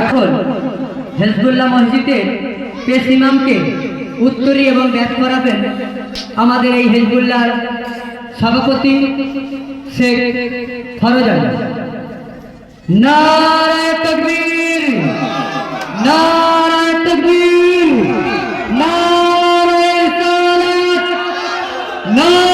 এখন হেজবুল্লাহ মসজিদের পেশ ইমামকে উত্তরী এবং ব্যাট করাবেন আমাদের এই হেজবুল্লাহর সভাপতি শেখ নারায় নারায় নারায়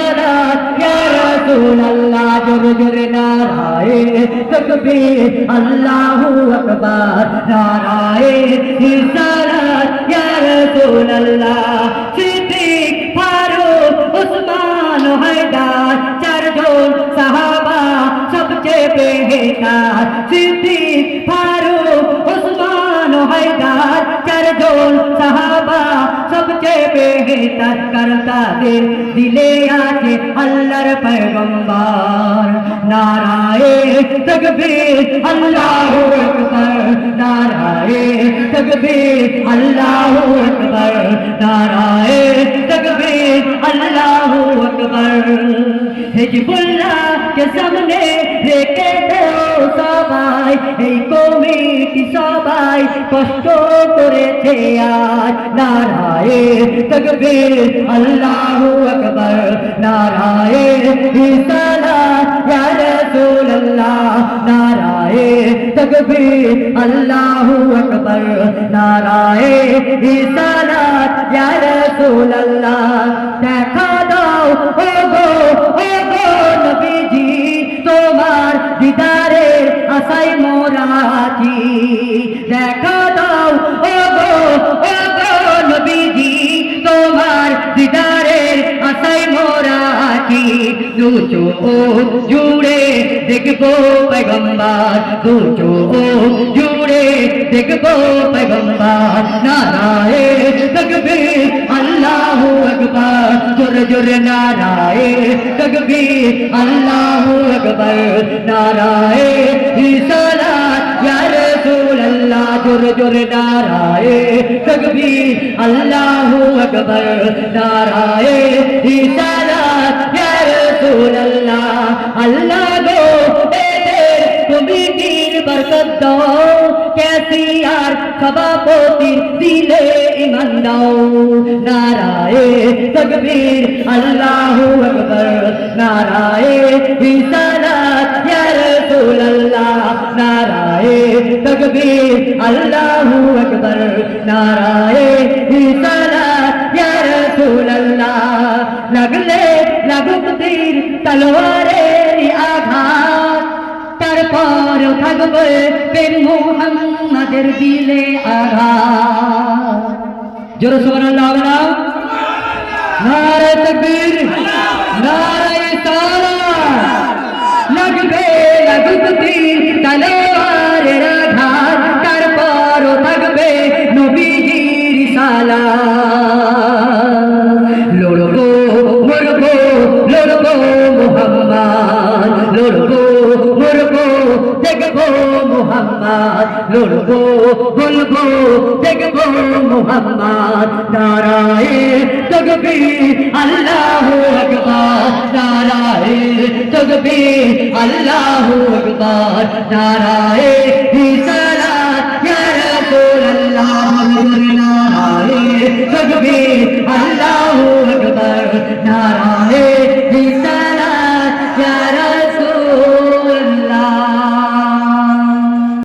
রসুল আল্লাহ জোরে জোরে নারায়ে তকবীর, আল্লাহু আকবার, নারায়ে ইসারাত ইয়া রসুল আল্লাহ সিদ্দিক ফারুক উসমান হায়দার, চারজন সাহাবা সবচেয়ে বেহেকার সিদ্দিক ফারুক উসমান হায়দার, চারজন সাহাবা সবচেয়ে বেহেকার করতা দিলে আছে আল্লাহ আল্লাহর পয়গম্বর নারায়ণ তকবীর আল্লাহু আকবার নারায়ণ তকবীর আল্লাহু আকবার নারায়ণ তকবীর আল্লাহু আকবার হিজবুল্লাহকে সামনে রেখে দেও সবাই, এই কমিটি সবাই কষ্ট করেছে আজ। নারায়ণ তকবীর, আল্লাহু আকবার। নারায়ণ রিসালাত, ইয়া রাসূলুল্লাহ। নারায়ণ তকবীর, আল্লাহু আকবার। নারায়ণ রিসালাত দেখা দাও দু চোখ জুড়ে দেখব পেগম্বার দু চোখ জুড়ে দেখব পেগম্বার নারায়ণ তকবীর, আল্লাহু আকবার। জোর জোর নারায়ণ তকবীর, আল্লাহু আকবার। নারায়ণ রিসালাত জোর জোর নারায়ণ তকবীর, আল্লাহু আকবার। নারায়ণ রিসালাত ক্যাসিয়ার সভাপতির দিলে ইমান দাও নারায়ণ তকবীর, আল্লাহু আকবার। নারায়ণ রিসালাত, ইয়া রাসূলুল্লাহ। নারায়ণ তকবীর, আল্লাহু আকবার। নারায়ণ রিসালাত, ইয়া রাসূলুল্লাহ। লাগলে লাগুক তীর তলোয়ারের তারপর থাকবে প্রেম মোহাম্মদের দিলে আঘাত। জোর সুবহানাল্লাহ নাম নারে তকবীর নারে সালাত লাগবে লাগুক তীর তলোয়ারের লড়বো, মরবো, লড়বো মোহাম্মদ, লড়বো মোহাম্মদ, লড়বো, বলব, দেখব মোহাম্মদ। নারায়ণ তকবীর, আল্লাহু আকবার। নারায়ণ তকবীর, আল্লাহু রাসূলুল্লাহ। নারায়ণ তকবীর, আল্লাহ